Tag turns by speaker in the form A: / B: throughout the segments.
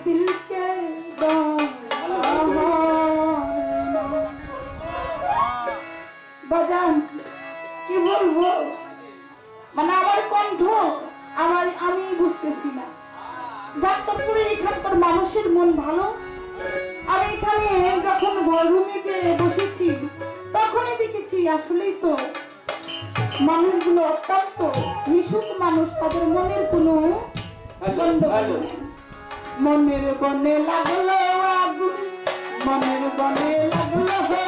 A: বাতিলকে বাজান, কি বলব? মানে আমার কণ্ঠ, আমার, আমি বুঝতেছি না। দত্তপুরের এখানকার মানুষের মন ভালো? আর এখানে যখন বলরুমে বসেছি, তখনই দেখেছি আসলেই তো মানুষগুলো অত্যন্ত নিশুত মানুষ, তাদের মনের কোনো গন্ধ মনের বনে লাগল আগুন মনের বনে লাগল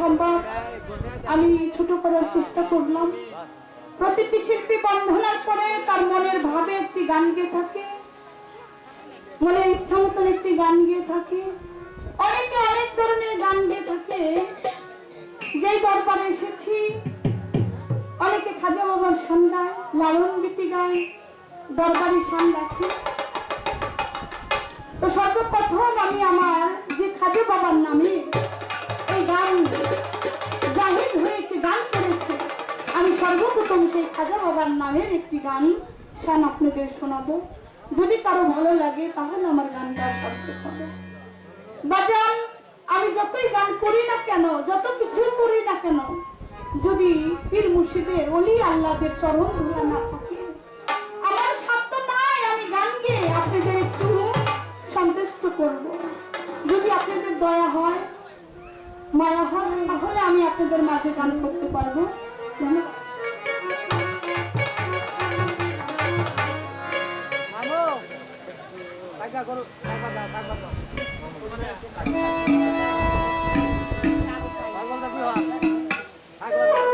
A: সম্ভব। আমি ছোট করার চেষ্টা করলাম। প্রতিটি শিল্পী বন্ধনার পরে তার মনের ভাবে একটি গান গেয়ে থাকে। মনের ইচ্ছা মতন একটি গান গেয়ে থাকে। অনেকে, অনেক ধরনের গান গেয়ে থাকে। যেই দরবারে এসেছি, অনেকে খাজা বাবার শান গায়, লালন গীতি গায়, দরবারি শান রাখে। তো সর্বপ্রথম আমি আমার যে খাজা বাবার নামে এই গান জাহির হয়েছে, গান করেছে। আমি সর্বপ্রথম সেই খাজা বাবার নামের একটি গান শান আপনাদের শোনাবো। যদি কারও ভালো লাগে, তাহলে আমার গানটা সার্থক হবে বাজান, আমি যতই গান করি না কেন, যত কিছু করি না কেন, যদি পীর মুর্শিদের অলি আল্লাহদের চরণ ধরা না থাকে, আমার সাধ্য নাই, আমি গান গেয়ে আপনাদের একটু সন্তুষ্ট করব। যদি আপনাদের দয়া হয় মায়া হয় তাহলে আমি আপনাদের মাঝে গান করতে পারব। Thank
B: মামু